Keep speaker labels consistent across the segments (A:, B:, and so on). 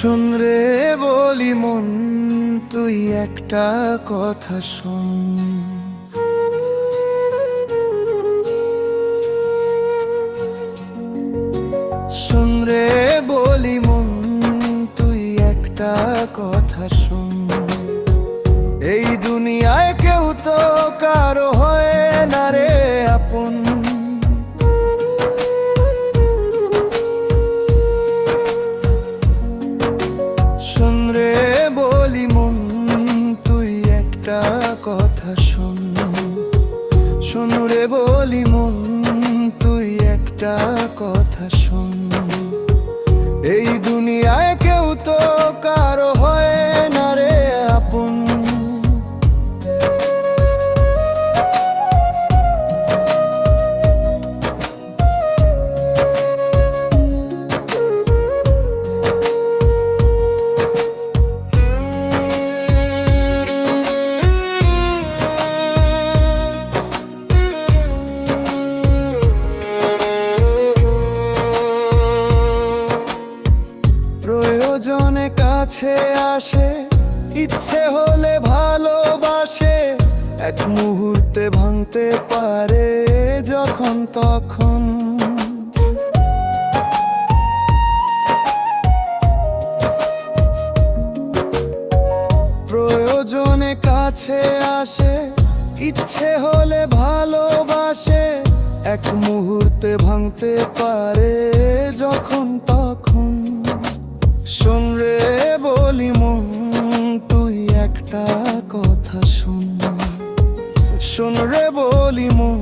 A: শুন রে বলি মন তুই একটা কথা শুন। শোন রে বলি মন তুই একটা কথা শোন। এই দুনিয়ায় কাছে আসে, ইচ্ছে হলে ভালোবাসে, এক মুহূর্তে ভাঙতে পারে যখন তখন। প্রয়োজনে কাছে আসে, ইচ্ছে হলে ভালোবাসে, এক মুহূর্তে ভাঙতে পারে শোন রে বলি মন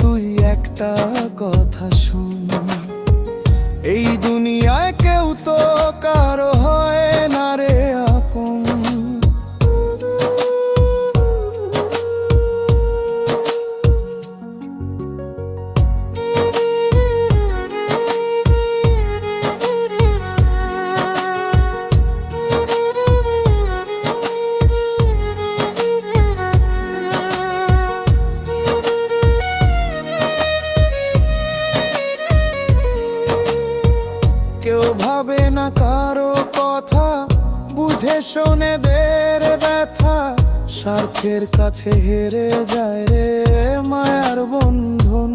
A: তুই একটা কথা শুন। এই দুনিয়ায় কেউ তো কারও কথা, বুঝে শোনে দের ব্যথা। স্বার্থের কাছে হেরে যায় রে মায়ার বন্ধন।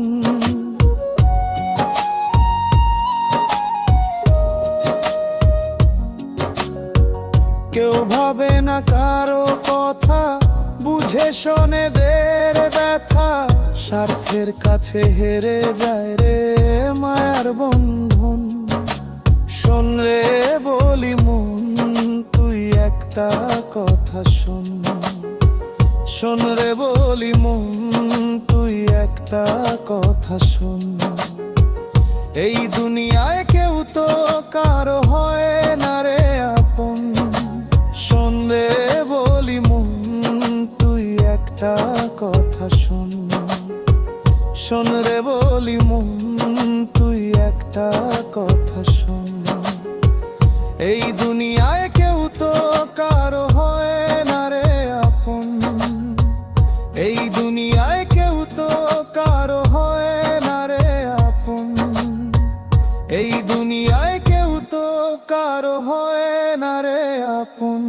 A: কেউ ভাবে না কারও কথা, বুঝে শোনে দের ব্যথা। স্বার্থের কাছে হেরে যায় রে মায়ার বন্ধন। শোন রে একটা কথা শোন। শোন রে বলি মন, তুই একটা কথা শোন। এই দুনিয়ায় কেউ তো কারও হয় না রে আপন। শোন রে বলি মন, তুই একটা কথা শোন। শোন রে বলি মন, তুই একটা কথা শোন। এই দুনিয়ায় এই দুনিয়ায় কেউ তো কারও হয় না রে আপন। এই দুনিয়ায় কেউ তো কারও হয় না রে আপন।